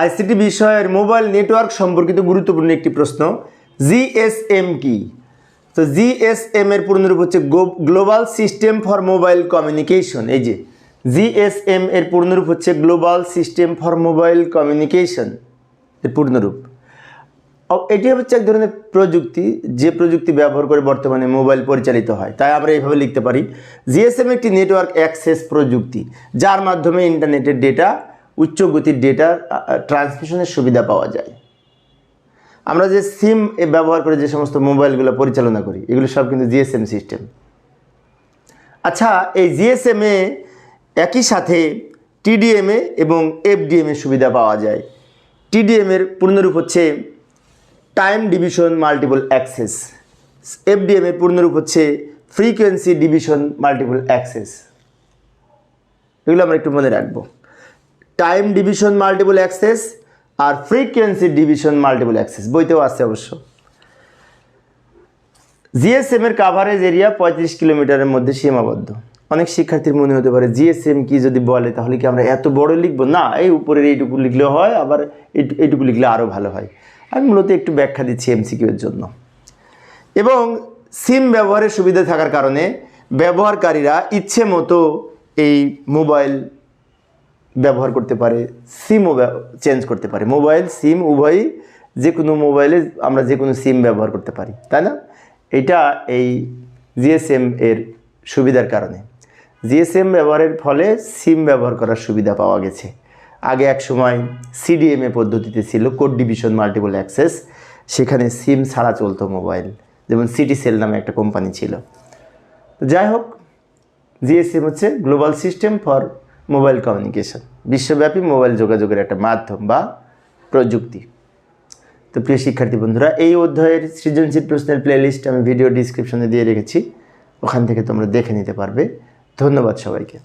ICT বিষয়ের mobile network সম্পর্কিত গুরুত্বপূর্ণ একটি প্রশ্ন। জিএসএম কি? তো জিএসএম এর পূর্ণরূপ হচ্ছে global system for mobile communication এই যে, জিএসএম এর পূর্ণরূপ হচ্ছে global system for mobile communication এর পূর্ণরূপ। এটি হচ্ছে এক ধরনের প্রযুক্তি, যে প্রযুক্তি ব্যবহার করে বর্তমানে মোবাইল পরিচালিত হয়। তাই আমরা এইভাবে লিখতে পারি। জিএসএম একটি নেটওয়ার্ক অ্যাক্সেস প্রযুক্তি, যার মাধ্যমে ইন্টারনেটের ডেটা উচ্চ গতির ডেটা ট্রান্সমিশনের সুবিধা পাওয়া যায়। আমরা যে সিম ব্যবহার করে যে সমস্ত মোবাইলগুলো পরিচালনা করি, এগুলো সব কিন্তু জিএসএম সিস্টেম আচ্ছা এই জিএসএমে একই সাথে টিডিএমএ এবং এফডিএমএ সুবিধা পাওয়া যায়। টিডিএমের পূর্ণরূপ হচ্ছে time division multiple access FDM এর পূর্ণরূপ হচ্ছে ফ্রিকোয়েন্সি ডিভিশন মাল্টিপল অ্যাক্সেস এগুলো আমরা একটু মনে রাখব। টাইম ডিভিশন মাল্টিপল অ্যাক্সেস আর ফ্রিকোয়েন্সি ডিভিশন মাল্টিপল অ্যাক্সেস। বইতেও আছে অবশ্য। জিএসএম এর কাভারেজ এরিয়া পঁয়ত্রিশ কিলোমিটারের মধ্যে সীমাবদ্ধ। অনেক শিক্ষার্থীর মনে হতে পারে, জিএসএম কি যদি বলে, তাহলে কি আমরা এত বড় লিখব? না, এই উপরের এইটুকু লিখলেও হয়, আবার এইটু- এইটুকু লিখলে আরও ভালো হয়। আমি মূলত একটু ব্যাখ্যা দিচ্ছি এমসিকিউ এর জন্য। এবং সিম ব্যবহারের সুবিধা থাকার কারণে ব্যবহারকারীরা ইচ্ছে মতো এই মোবাইল ব্যবহার করতে পারে সিমও চেঞ্জ করতে পারে। মোবাইল সিম উভয়ই যে কোনো মোবাইলে আমরা যে কোনো সিম ব্যবহার করতে পারি, তাই না? এটা এই জিএসএম এর সুবিধার কারণে। জিএসএম ব্যবহারের ফলে সিম ব্যবহার করার সুবিধা পাওয়া গেছে। আগে এক সময় সিডিএমএ পদ্ধতিতে ছিল কোড ডিভিশন মাল্টিপল অ্যাক্সেস সেখানে সিম ছাড়া চলতো মোবাইল যেমন সিটি সেল নামে একটা কোম্পানি ছিল। যাই হোক জিএসএম হচ্ছে global system for mobile communication বিশ্বব্যাপী মোবাইল যোগাযোগের একটা মাধ্যম বা প্রযুক্তি। তো প্রিয় শিক্ষার্থী বন্ধুরা, এই অধ্যায়ের সৃজনশীল প্রশ্নের প্লেলিস্ট আমি ভিডিও ডিসক্রিপশনে দিয়ে রেখেছি। ওখান থেকে তোমরা দেখে নিতে পারবে। ধন্যবাদ সবাইকে।